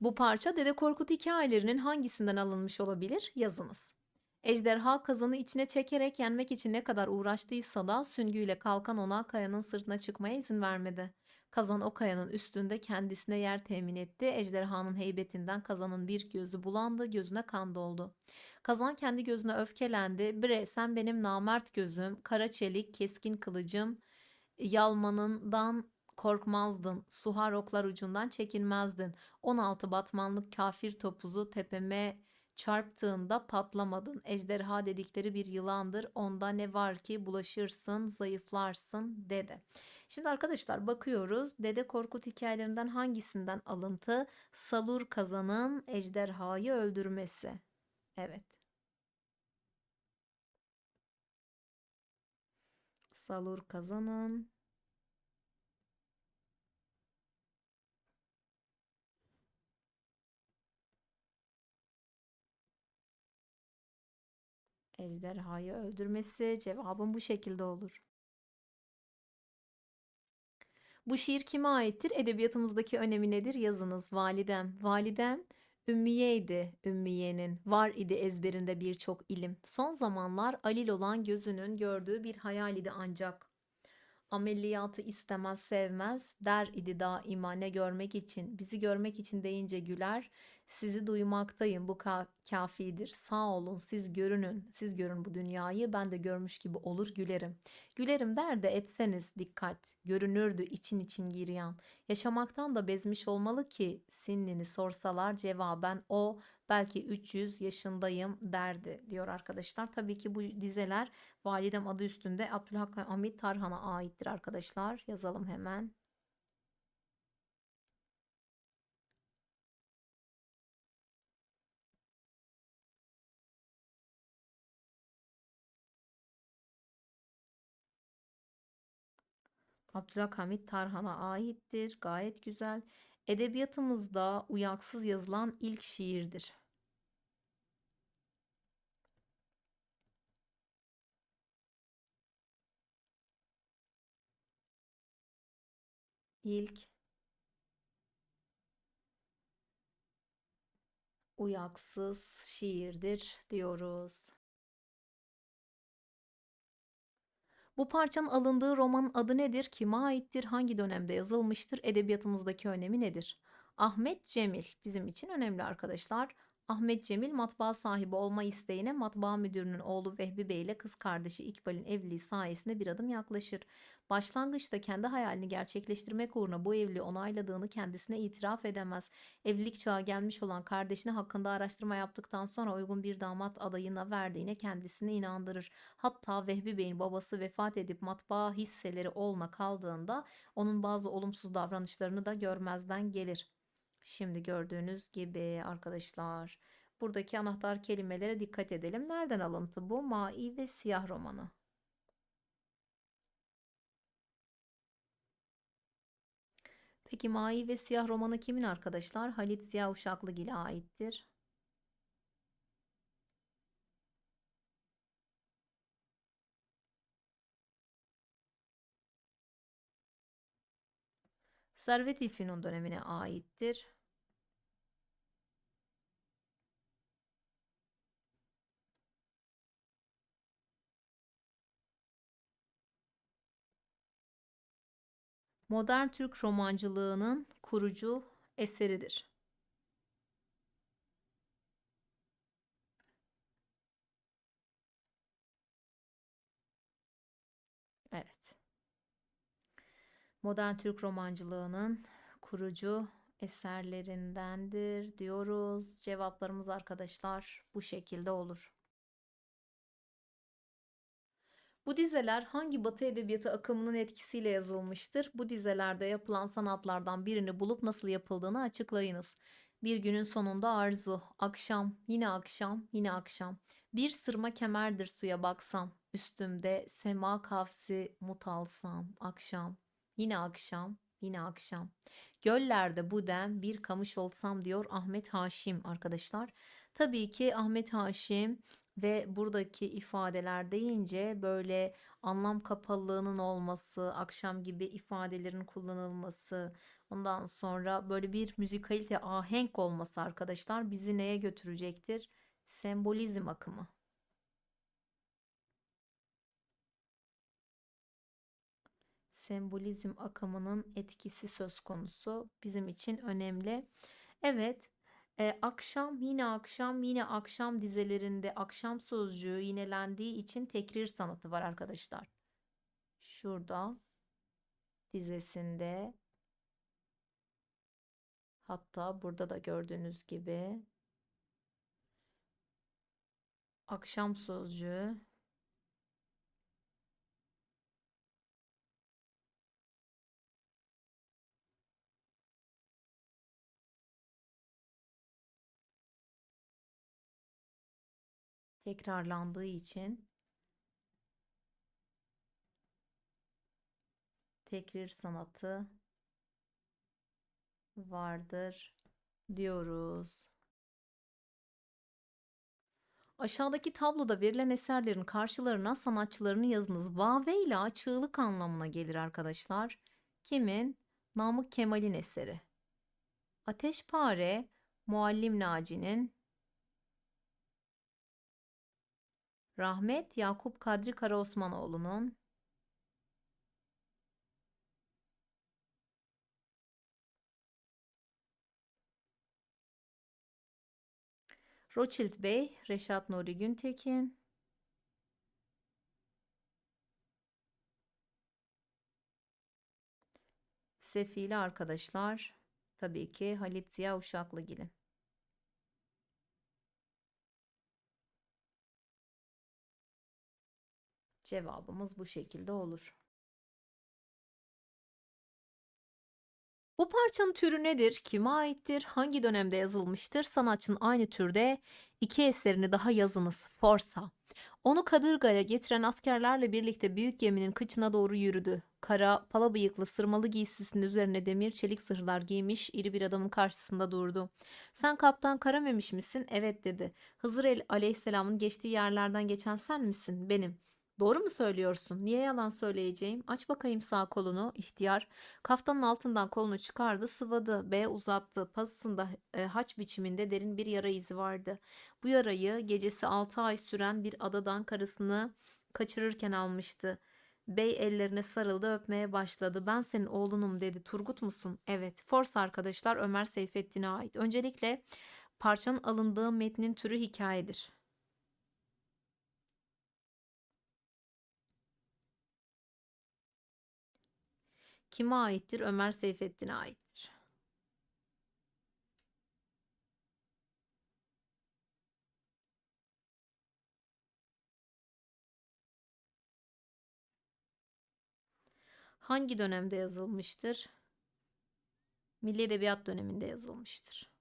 Bu parça Dede Korkut hikayelerinin hangisinden alınmış olabilir? Yazınız. Ejderha kazanı içine çekerek yenmek için ne kadar uğraştıysa da süngüyle kalkan ona kayanın sırtına çıkmaya izin vermedi. Kazan o kayanın üstünde kendisine yer temin etti. Ejderhanın heybetinden kazanın bir gözü bulandı, gözüne kan doldu. Kazan kendi gözüne öfkelendi. Bre sen benim namert gözüm, kara çelik, keskin kılıcım, yalmanından korkmazdın. Suhar oklar ucundan çekinmezdin. 16 batmanlık kafir topuzu tepeme çarptığında patlamadın. Ejderha dedikleri bir yılandır. Onda ne var ki bulaşırsın, zayıflarsın dedi. Şimdi arkadaşlar bakıyoruz. Dede Korkut hikayelerinden hangisinden alıntı? Salur kazanın ejderhayı öldürmesi. Evet. Salur kazanın ejderhayı öldürmesi cevabım bu şekilde olur. Bu şiir kime aittir? Edebiyatımızdaki önemi nedir? Yazınız. Validem. Validem ümmiyeydi ümmiyenin. Var idi ezberinde birçok ilim. Son zamanlar alil olan gözünün gördüğü bir hayal idi ancak. Ameliyatı istemez sevmez der idi daima ne görmek için. Bizi görmek için deyince güler. Sizi duymaktayım bu ka- kafidir. Sağ olun siz görünün. Siz görün bu dünyayı ben de görmüş gibi olur gülerim. Gülerim der de etseniz dikkat. Görünürdü için için giryan. Yaşamaktan da bezmiş olmalı ki sinnini sorsalar cevaben o belki 300 yaşındayım derdi diyor arkadaşlar. Tabii ki bu dizeler Validem adı üstünde Abdülhak Hamit Tarhan'a aittir arkadaşlar. Yazalım hemen. Abdülhak Hamit Tarhan'a aittir. Gayet güzel. Edebiyatımızda uyaksız yazılan ilk şiirdir. İlk uyaksız şiirdir diyoruz. Bu parçanın alındığı romanın adı nedir? Kime aittir? Hangi dönemde yazılmıştır? Edebiyatımızdaki önemi nedir? Ahmet Cemil bizim için önemli arkadaşlar. Ahmet Cemil matbaa sahibi olma isteğine matbaa müdürünün oğlu Vehbi Bey ile kız kardeşi İkbal'in evliliği sayesinde bir adım yaklaşır. Başlangıçta kendi hayalini gerçekleştirmek uğruna bu evliliği onayladığını kendisine itiraf edemez. Evlilik çağı gelmiş olan kardeşine hakkında araştırma yaptıktan sonra uygun bir damat adayına verdiğine kendisini inandırır. Hatta Vehbi Bey'in babası vefat edip matbaa hisseleri oğluna kaldığında onun bazı olumsuz davranışlarını da görmezden gelir. Şimdi gördüğünüz gibi arkadaşlar buradaki anahtar kelimelere dikkat edelim. Nereden alıntı bu? Mai ve Siyah romanı. Peki Mai ve Siyah romanı kimin arkadaşlar? Halit Ziya Uşaklıgil'e aittir. Servet-i Fünun dönemine aittir. Modern Türk romancılığının kurucu eseridir. Evet. Modern Türk romancılığının kurucu eserlerindendir diyoruz. Cevaplarımız arkadaşlar bu şekilde olur. Bu dizeler hangi Batı edebiyatı akımının etkisiyle yazılmıştır? Bu dizelerde yapılan sanatlardan birini bulup nasıl yapıldığını açıklayınız. Bir günün sonunda arzu, akşam, yine akşam, yine akşam. Bir sırma kemerdir suya baksam, üstümde sema kavsi mut alsam, akşam, yine akşam, yine akşam. Göllerde bu dem bir kamış olsam diyor Ahmet Haşim arkadaşlar. Tabii ki Ahmet Haşim Ve buradaki ifadeler deyince böyle anlam kapalılığının olması, akşam gibi ifadelerin kullanılması, ondan sonra böyle bir müzikalite ahenk olması arkadaşlar bizi neye götürecektir? Sembolizm akımı. Sembolizm akımının etkisi söz konusu bizim için önemli. Evet, e, akşam yine akşam yine akşam dizelerinde akşam sözcüğü yinelendiği için tekrir sanatı var arkadaşlar. Şurada dizesinde hatta burada da gördüğünüz gibi akşam sözcüğü tekrarlandığı için tekrir sanatı vardır diyoruz. Aşağıdaki tabloda verilen eserlerin karşılarına sanatçıların yazınız vaveyla çığlık anlamına gelir arkadaşlar. Kimin? Namık Kemal'in eseri. Ateşpare, Muallim Naci'nin. Rahmet, Yakup Kadri Karaosmanoğlu'nun. Rothschild Bey, Reşat Nuri Güntekin. Sefili arkadaşlar. Tabii ki Halit Ziya Uşaklıgil'in. Cevabımız bu şekilde olur. Bu parçanın türü nedir? Kime aittir? Hangi dönemde yazılmıştır? Sanatçının aynı türde iki eserini daha yazınız. Forsa. Onu Kadırga'ya getiren askerlerle birlikte büyük geminin kıçına doğru yürüdü. Kara, pala bıyıklı, sırmalı giysisinin üzerine demir çelik zırhlar giymiş iri bir adamın karşısında durdu. Sen kaptan Karamemiş misin? Evet dedi. Hızır el aleyhisselamın geçtiği yerlerden geçen sen misin? Benim. Doğru mu söylüyorsun? Niye yalan söyleyeceğim? Aç bakayım sağ kolunu. İhtiyar. Kaftanın altından kolunu çıkardı, sıvadı. B uzattı. Pasısında e, haç biçiminde derin bir yara izi vardı. Bu yarayı gecesi 6 ay süren bir adadan karısını kaçırırken almıştı. Bey ellerine sarıldı öpmeye başladı. Ben senin oğlunum dedi. Turgut musun? Evet. Force arkadaşlar Ömer Seyfettin'e ait. Öncelikle parçanın alındığı metnin türü hikayedir. Kime aittir? Ömer Seyfettin'e aittir. Hangi dönemde yazılmıştır? Milli Edebiyat döneminde yazılmıştır.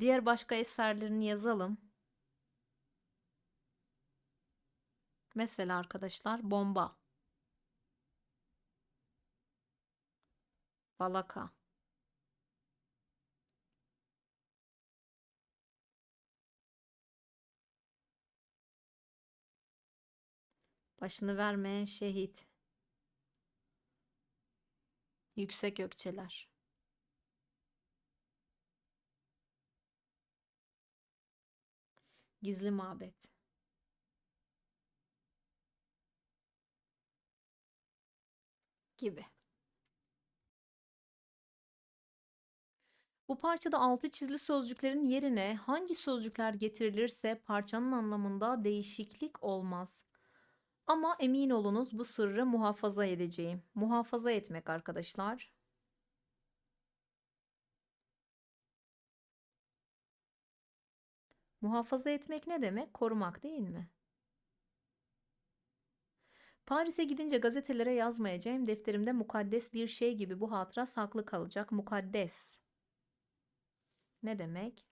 Diğer başka eserlerini yazalım. Mesela arkadaşlar bomba. Balaka. Başını vermeyen şehit. Yüksek ökçeler. Gizli mabet. Gibi. Bu parçada altı çizili sözcüklerin yerine hangi sözcükler getirilirse parçanın anlamında değişiklik olmaz. Ama emin olunuz bu sırrı muhafaza edeceğim. Muhafaza etmek arkadaşlar. Muhafaza etmek ne demek? Korumak değil mi? Paris'e gidince gazetelere yazmayacağım. Defterimde mukaddes bir şey gibi bu hatıra saklı kalacak. Mukaddes. Ne demek?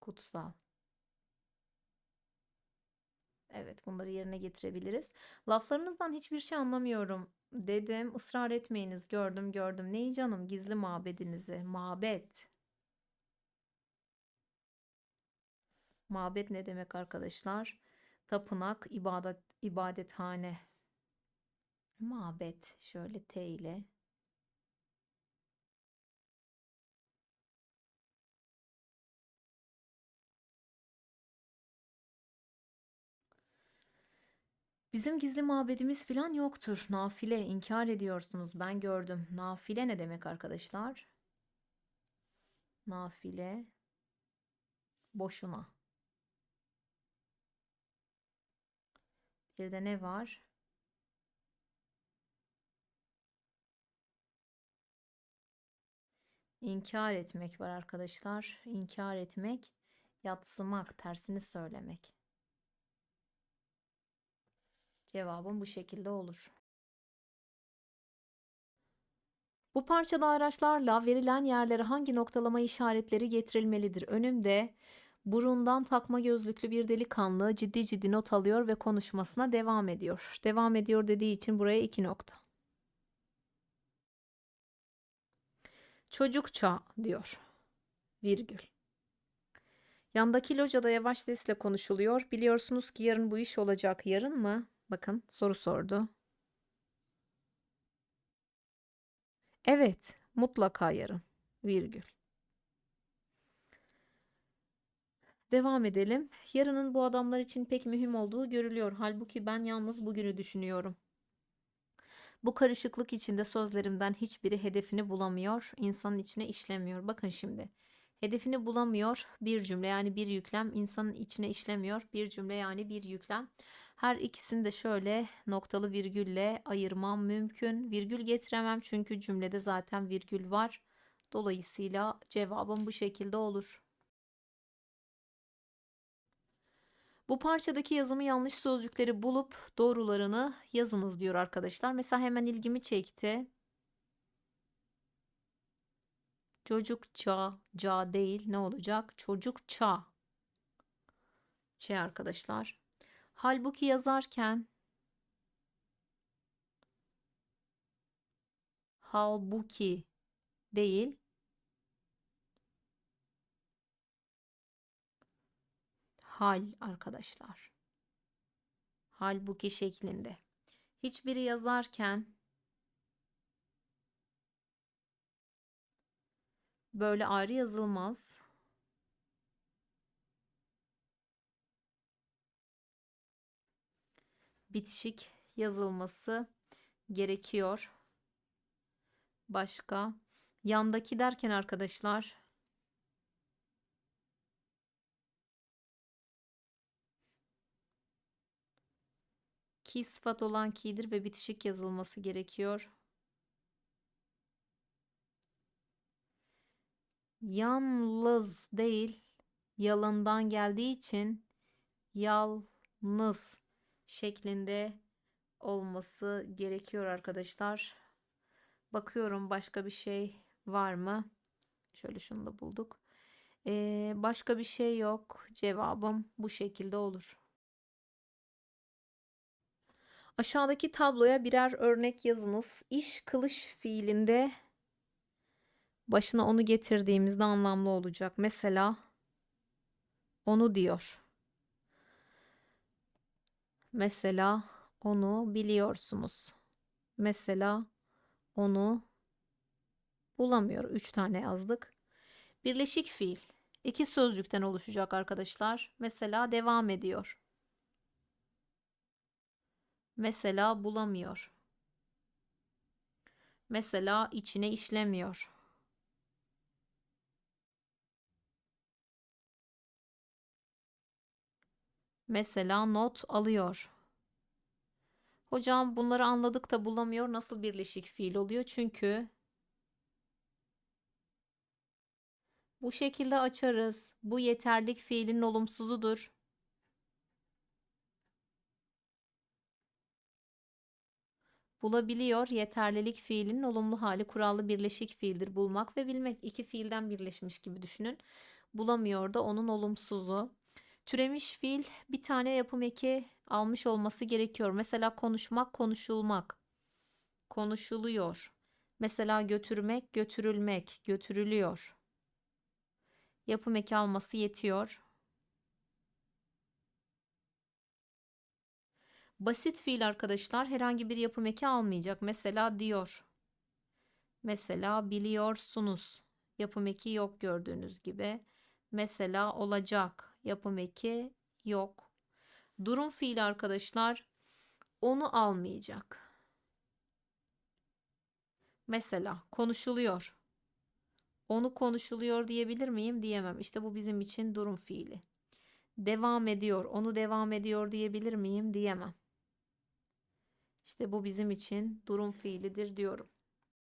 kutsal. Evet, bunları yerine getirebiliriz. Laflarınızdan hiçbir şey anlamıyorum dedim. Israr etmeyiniz. Gördüm, gördüm. Neyi canım? Gizli mabedinizi. Mabet. Mabet ne demek arkadaşlar? Tapınak, ibadet, ibadethane. Mabet şöyle T ile. Bizim gizli mabedimiz falan yoktur. Nafile inkar ediyorsunuz. Ben gördüm. Nafile ne demek arkadaşlar? Nafile boşuna. Bir de ne var? İnkar etmek var arkadaşlar. İnkar etmek, yatsımak, tersini söylemek. Cevabım bu şekilde olur. Bu parçada araçlarla verilen yerlere hangi noktalama işaretleri getirilmelidir? Önümde burundan takma gözlüklü bir delikanlı ciddi ciddi not alıyor ve konuşmasına devam ediyor. Devam ediyor dediği için buraya iki nokta. Çocukça diyor. Virgül. Yandaki locada yavaş sesle konuşuluyor. Biliyorsunuz ki yarın bu iş olacak. Yarın mı? Bakın soru sordu. Evet, mutlaka yarın. Virgül. Devam edelim. Yarının bu adamlar için pek mühim olduğu görülüyor. Halbuki ben yalnız bugünü düşünüyorum. Bu karışıklık içinde sözlerimden hiçbiri hedefini bulamıyor, insanın içine işlemiyor. Bakın şimdi. Hedefini bulamıyor bir cümle yani bir yüklem insanın içine işlemiyor bir cümle yani bir yüklem. Her ikisini de şöyle noktalı virgülle ayırmam mümkün. Virgül getiremem çünkü cümlede zaten virgül var. Dolayısıyla cevabım bu şekilde olur. Bu parçadaki yazımı yanlış sözcükleri bulup doğrularını yazınız diyor arkadaşlar. Mesela hemen ilgimi çekti. Çocukça, ca değil ne olacak? Çocukça. Ç arkadaşlar. Halbuki yazarken halbuki değil hal arkadaşlar. Halbuki şeklinde. Hiçbiri yazarken böyle ayrı yazılmaz. Bitişik yazılması gerekiyor. Başka yandaki derken arkadaşlar ki sıfat olan ki'dir ve bitişik yazılması gerekiyor. Yalnız değil, yalından geldiği için yalnız şeklinde olması gerekiyor arkadaşlar. Bakıyorum başka bir şey var mı? Şöyle şunu da bulduk. Ee, başka bir şey yok. Cevabım bu şekilde olur. Aşağıdaki tabloya birer örnek yazınız. İş kılış fiilinde başına onu getirdiğimizde anlamlı olacak. Mesela onu diyor. Mesela onu biliyorsunuz. Mesela onu bulamıyor. Üç tane yazdık. Birleşik fiil. iki sözcükten oluşacak arkadaşlar. Mesela devam ediyor. Mesela bulamıyor. Mesela içine işlemiyor. Mesela not alıyor. Hocam bunları anladık da bulamıyor. Nasıl birleşik fiil oluyor? Çünkü bu şekilde açarız. Bu yeterlik fiilin olumsuzudur. Bulabiliyor yeterlilik fiilinin olumlu hali kurallı birleşik fiildir. Bulmak ve bilmek iki fiilden birleşmiş gibi düşünün. Bulamıyor da onun olumsuzu. Türemiş fiil bir tane yapım eki almış olması gerekiyor. Mesela konuşmak, konuşulmak. Konuşuluyor. Mesela götürmek, götürülmek, götürülüyor. Yapım eki alması yetiyor. Basit fiil arkadaşlar herhangi bir yapım eki almayacak. Mesela diyor. Mesela biliyorsunuz. Yapım eki yok gördüğünüz gibi. Mesela olacak. Yapım eki yok. Durum fiili arkadaşlar onu almayacak. Mesela konuşuluyor. Onu konuşuluyor diyebilir miyim? Diyemem. İşte bu bizim için durum fiili. Devam ediyor. Onu devam ediyor diyebilir miyim? Diyemem. İşte bu bizim için durum fiilidir diyorum.